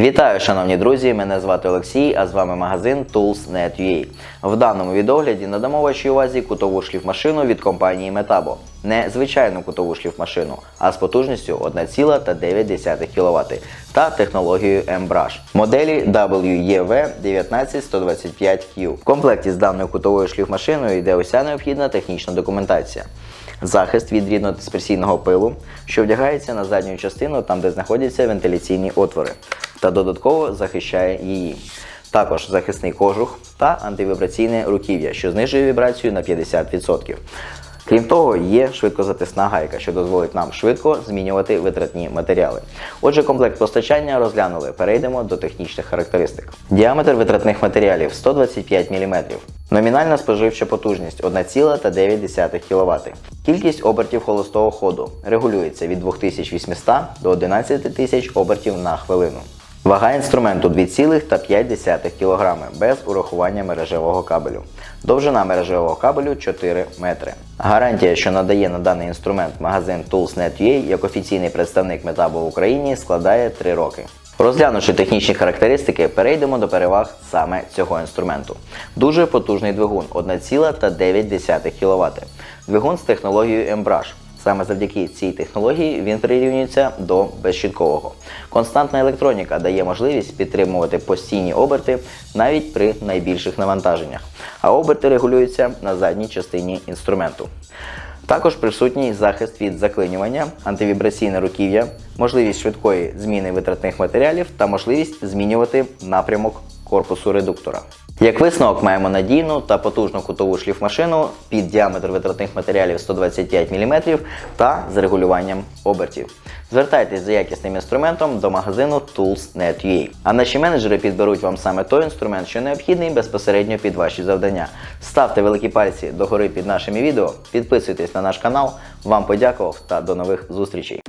Вітаю, шановні друзі! Мене звати Олексій, а з вами магазин Tools.net.ua. В даному відогляді надамо вашій увазі кутову шліфмашину від компанії Metabo. Не звичайну кутову шліфмашину, а з потужністю 1,9 кВт та технологією M-Brush моделі E WEV 19125Q. В комплекті з даною кутовою шліфмашиною йде уся необхідна технічна документація. Захист від ріднодисперсійного пилу, що вдягається на задню частину, там де знаходяться вентиляційні отвори, та додатково захищає її. Також захисний кожух та антивібраційне руків'я, що знижує вібрацію на 50%. Крім того, є швидкозатисна гайка, що дозволить нам швидко змінювати витратні матеріали. Отже, комплект постачання розглянули. Перейдемо до технічних характеристик. Діаметр витратних матеріалів 125 мм. Номінальна споживча потужність 1,9 кВт. Кількість обертів холостого ходу регулюється від 2800 до 11000 обертів на хвилину. Вага інструменту 2,5 кг без урахування мережевого кабелю. Довжина мережевого кабелю 4 метри. Гарантія, що надає на даний інструмент магазин Tools.net.ua як офіційний представник Metabo в Україні, складає 3 роки. Розглянувши технічні характеристики, перейдемо до переваг саме цього інструменту. Дуже потужний двигун 1,9 кВт. Двигун з технологією M-Brush. Саме завдяки цій технології він прирівнюється до безщіткового. Константна електроніка дає можливість підтримувати постійні оберти навіть при найбільших навантаженнях, а оберти регулюються на задній частині інструменту. Також присутній захист від заклинювання, антивібраційне руків'я, можливість швидкої зміни витратних матеріалів та можливість змінювати напрямок корпусу редуктора. Як висновок маємо надійну та потужну кутову шліфмашину під діаметр витратних матеріалів 125 мм та з регулюванням обертів. Звертайтесь за якісним інструментом до магазину Tools.net.ua. А наші менеджери підберуть вам саме той інструмент, що необхідний безпосередньо під ваші завдання. Ставте великі пальці догори під нашими відео, підписуйтесь на наш канал. Вам подякував та до нових зустрічей.